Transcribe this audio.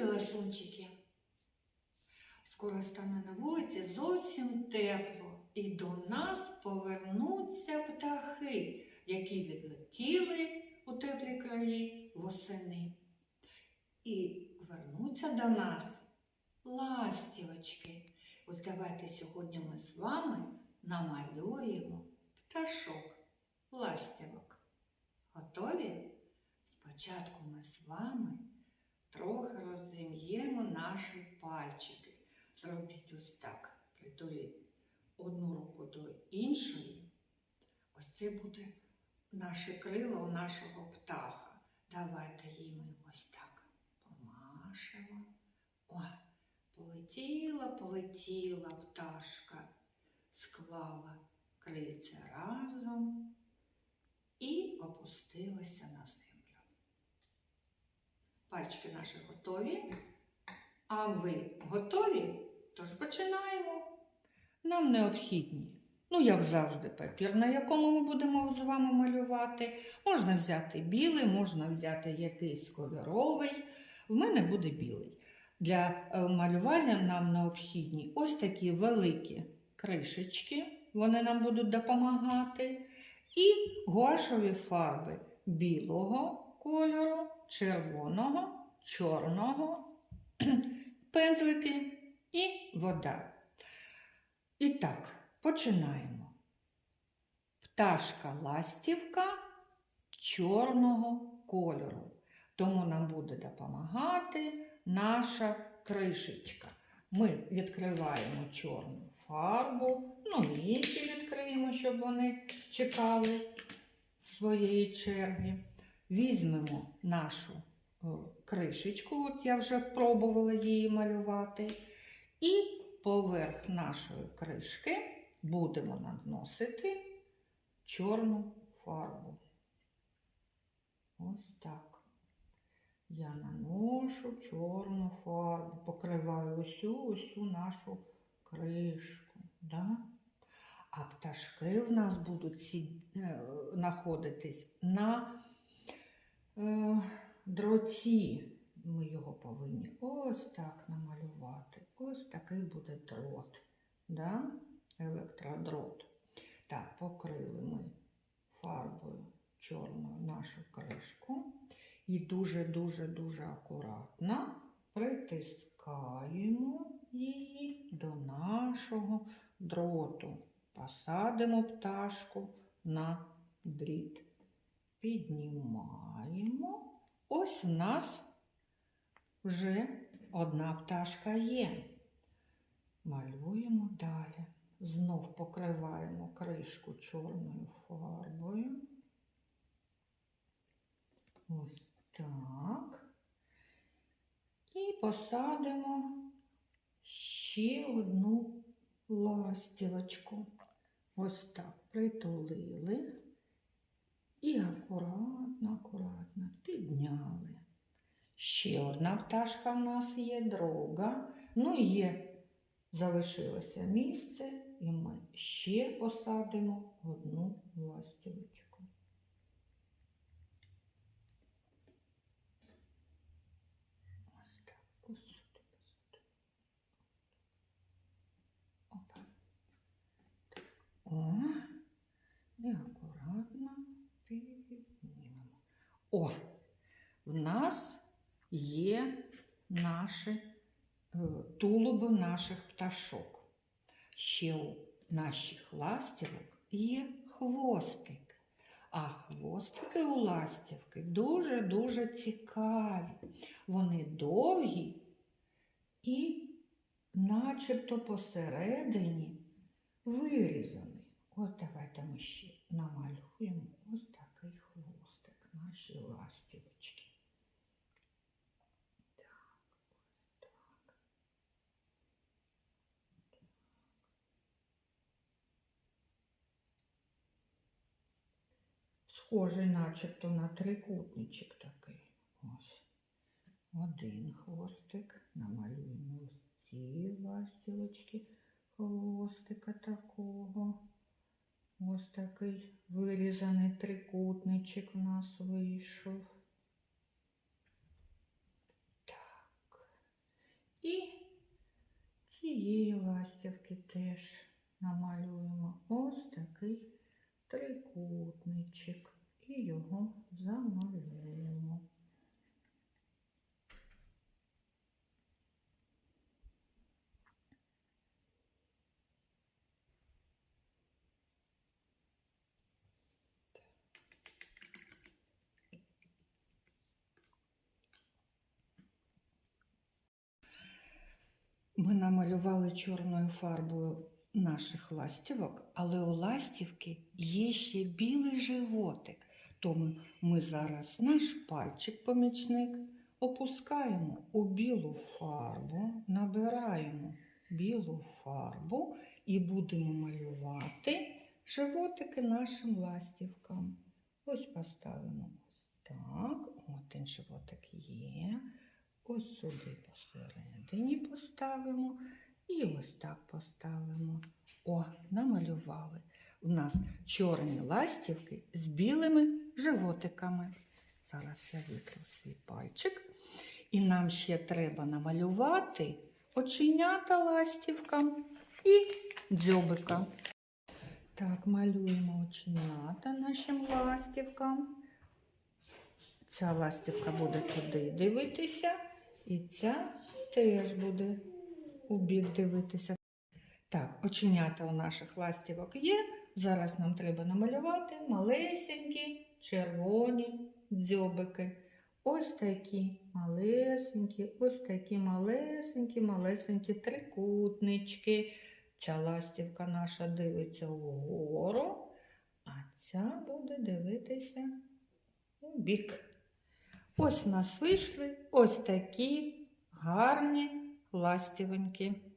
Любі ласунчики, скоро стане на вулиці зовсім тепло, і до нас повернуться птахи, які відлетіли у теплі краї восени. І вернуться до нас ластівочки. Ось давайте сьогодні ми з вами намалюємо пташок ластівок. Готові? Спочатку ми з вами трохи розім'ємо наші пальчики. Зробіть ось так. Притуліть одну руку до іншої. Ось це буде наше крило у нашого птаха. Давайте їй ми ось так помашемо. О, полетіла, полетіла пташка, склала крильця разом і опустилася на землю. Пальчики наші готові. А ви готові? Тож починаємо. Нам необхідні, ну, як завжди, папір, на якому ми будемо з вами малювати. Можна взяти білий, можна взяти якийсь кольоровий. В мене буде білий. Для е, малювання нам необхідні ось такі великі кришечки, вони нам будуть допомагати. І гуашові фарби білого кольору, червоного, чорного, пензлики і вода. І так, починаємо. Пташка ластівка чорного кольору. Тому нам буде допомагати наша кришечка. Ми відкриваємо чорну фарбу, ну інші відкриємо, щоб вони чекали своєї черги. Візьмемо нашу е, кришечку, от я вже пробувала її малювати, і поверх нашої кришки будемо наносити чорну фарбу. Ось так. Я наношу чорну фарбу, покриваю усю усю нашу кришку. Да? А пташки в нас будуть е, знаходитись на е, дроті. Ми його повинні ось так намалювати. Ось такий буде дрот. Да? Електродрот. Так, покрили ми фарбою чорною нашу кришку. І дуже-дуже-дуже акуратно притискаємо її до нашого дроту. Посадимо пташку на дріт. Піднімаємо. Ось у нас вже одна пташка є. Малюємо далі. Знов покриваємо кришку чорною фарбою. Ось так. І посадимо ще одну ластівочку. Ось так притулили і акуратно, акуратно підняли. Ще одна пташка в нас є, друга. Ну є, залишилося місце, і ми ще посадимо одну ластівочку. Ось так, ось сюди посадимо. Опа. Так. О, і акуратно піднімемо. О, в нас є наші е, тулуби наших пташок. Ще у наших ластівок є хвостик. А хвостики у ластівки дуже-дуже цікаві. Вони довгі і начебто посередині вирізані. Ось давайте ми ще намалюємо ось такий хвостик наші ластівочки. Схожий начебто на трикутничок такий. Ось. Один хвостик. Намалюємо ці ластівочки хвостика такого. Ось такий вирізаний трикутничок в нас вийшов. Так. І цієї ластівки теж намалюємо ось такий трикутничок і його замалюємо. Ми намалювали чорною фарбою наших ластівок, але у ластівки є ще білий животик. Тому ми зараз наш пальчик-помічник опускаємо у білу фарбу, набираємо білу фарбу і будемо малювати животики нашим ластівкам. Ось поставимо ось так. Один животик є. Ось сюди посередині поставимо і ось так поставимо. О, намалювали. У нас чорні ластівки з білими животиками. Зараз я витру свій пальчик. І нам ще треба намалювати оченята ластівкам і дзьобика. Так, малюємо оченята нашим ластівкам. Ця ластівка буде туди дивитися, і ця теж буде у бік дивитися. Так, оченята у наших ластівок є. Зараз нам треба намалювати малесенькі червоні дзьобики. Ось такі малесенькі, ось такі малесенькі, малесенькі трикутнички. Ця ластівка наша дивиться вгору, а ця буде дивитися у бік. Ось у нас вийшли ось такі гарні ластівоньки.